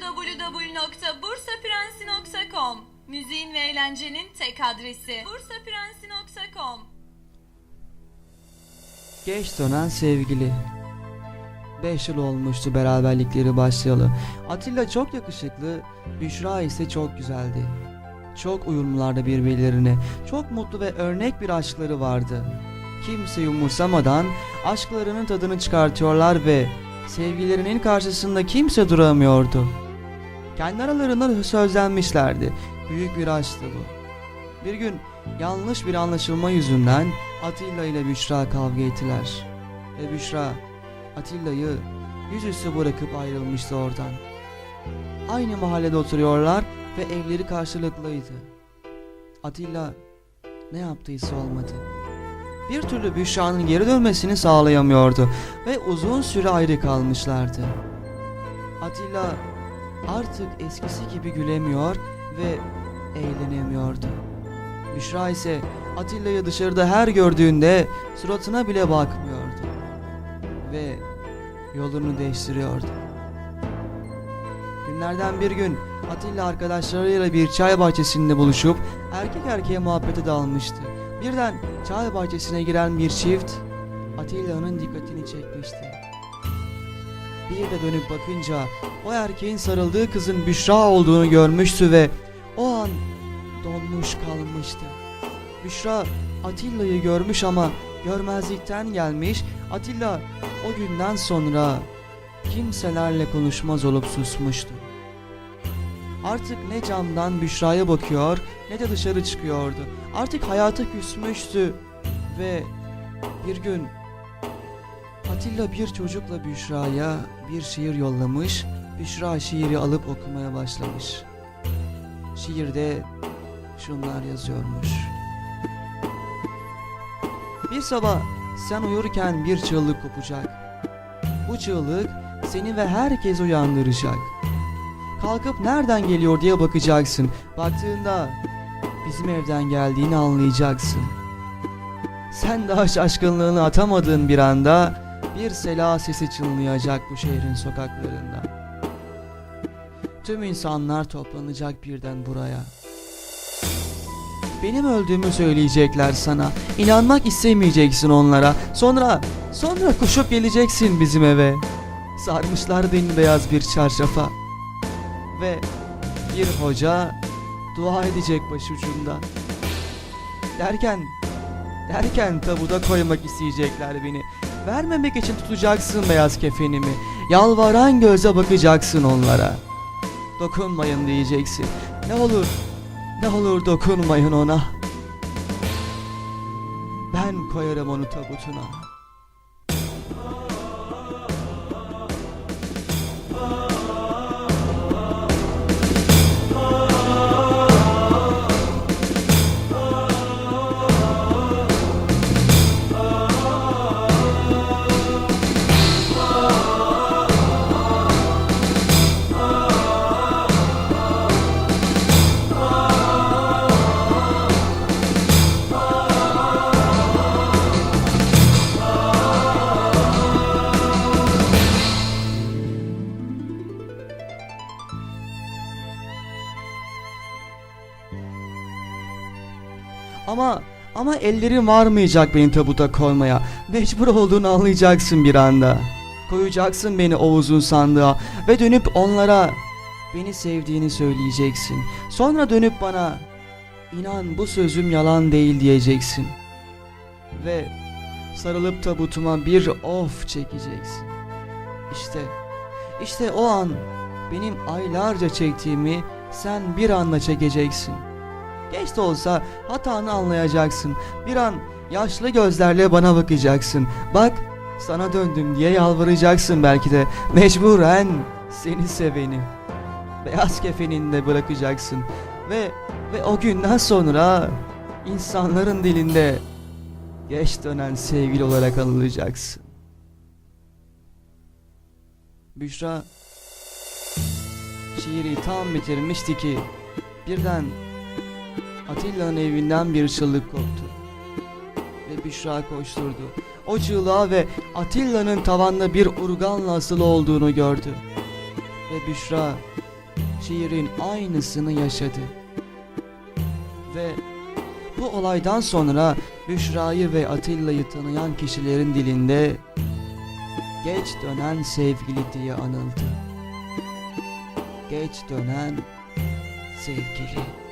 www.bursaprensi.com Müziğin ve eğlencenin tek adresi bursaprensi.com Geç dönen sevgili. 5 yıl olmuştu beraberlikleri başlayalı. Atilla çok yakışıklı, Büşra ise çok güzeldi. Çok uyumlulardı birbirlerine. Çok mutlu ve örnek bir aşkları vardı. Kimse umursamadan aşklarının tadını çıkartıyorlar ve sevgilerinin karşısında kimse duramıyordu. Kendi aralarında sözlenmişlerdi. Büyük bir aşktı bu. Bir gün yanlış bir anlaşılma yüzünden Atilla ile Büşra kavga ettiler. Ve Büşra Atilla'yı yüzüstü bırakıp ayrılmıştı oradan. Aynı mahallede oturuyorlar ve evleri karşılıklıydı. Atilla ne yaptıysa olmadı. Bir türlü Büşra'nın geri dönmesini sağlayamıyordu ve uzun süre ayrı kalmışlardı. Atilla artık eskisi gibi gülemiyor ve eğlenemiyordu. Büşra ise Atilla'yı dışarıda her gördüğünde suratına bile bakmıyordu. Ve yolunu değiştiriyordu. Günlerden bir gün Atilla arkadaşlarıyla bir çay bahçesinde buluşup erkek erkeğe muhabbete dalmıştı. Birden çay bahçesine giren bir çift Atilla'nın dikkatini çekmişti. Bir de dönüp bakınca o erkeğin sarıldığı kızın Büşra olduğunu görmüştü ve o an donmuş kalmıştı. Büşra Atilla'yı görmüş ama görmezlikten gelmiş. Atilla o günden sonra kimselerle konuşmaz olup susmuştu. Artık ne camdan Büşra'ya bakıyor ne de dışarı çıkıyordu. Artık hayata küsmüştü ve bir gün Atilla bir çocukla Büşra'ya bir şiir yollamış. Büşra şiiri alıp okumaya başlamış. Şiirde şunlar yazıyormuş. Bir sabah sen uyurken bir çığlık kopacak. Bu çığlık seni ve herkes uyandıracak. Kalkıp nereden geliyor diye bakacaksın. Baktığında bizim evden geldiğini anlayacaksın. Sen daha şaşkınlığını atamadığın bir anda bir sela sesi çınlayacak bu şehrin sokaklarında. Tüm insanlar toplanacak birden buraya. Benim öldüğümü söyleyecekler sana. İnanmak istemeyeceksin onlara. Sonra, sonra koşup geleceksin bizim eve. Sarmışlar beni beyaz bir çarşafa. Ve bir hoca dua edecek başucunda. Derken, derken tabuda koymak isteyecekler beni. Vermemek için tutacaksın beyaz kefenimi. Yalvaran göze bakacaksın onlara. Dokunmayın diyeceksin. Ne olur ne olur dokunmayın ona. Ben koyarım onu tabutuna. Ama ama ellerim varmayacak beni tabuta koymaya. Mecbur olduğunu anlayacaksın bir anda. Koyacaksın beni o uzun sandığa ve dönüp onlara beni sevdiğini söyleyeceksin. Sonra dönüp bana inan bu sözüm yalan değil diyeceksin. Ve sarılıp tabutuma bir of çekeceksin. İşte işte o an benim aylarca çektiğimi sen bir anda çekeceksin. Geç de olsa hatanı anlayacaksın. Bir an yaşlı gözlerle bana bakacaksın. Bak sana döndüm diye yalvaracaksın belki de. Mecburen seni seveni. Beyaz kefeninde bırakacaksın. Ve ve o günden sonra insanların dilinde geç dönen sevgili olarak anılacaksın. Büşra şiiri tam bitirmişti ki birden Atilla'nın evinden bir çığlık koptu. Ve Büşra koşturdu. O çığlığa ve Atilla'nın tavanda bir urganla asılı olduğunu gördü. Ve Büşra şiirin aynısını yaşadı. Ve bu olaydan sonra Büşra'yı ve Atilla'yı tanıyan kişilerin dilinde geç dönen sevgili diye anıldı. Geç dönen sevgili.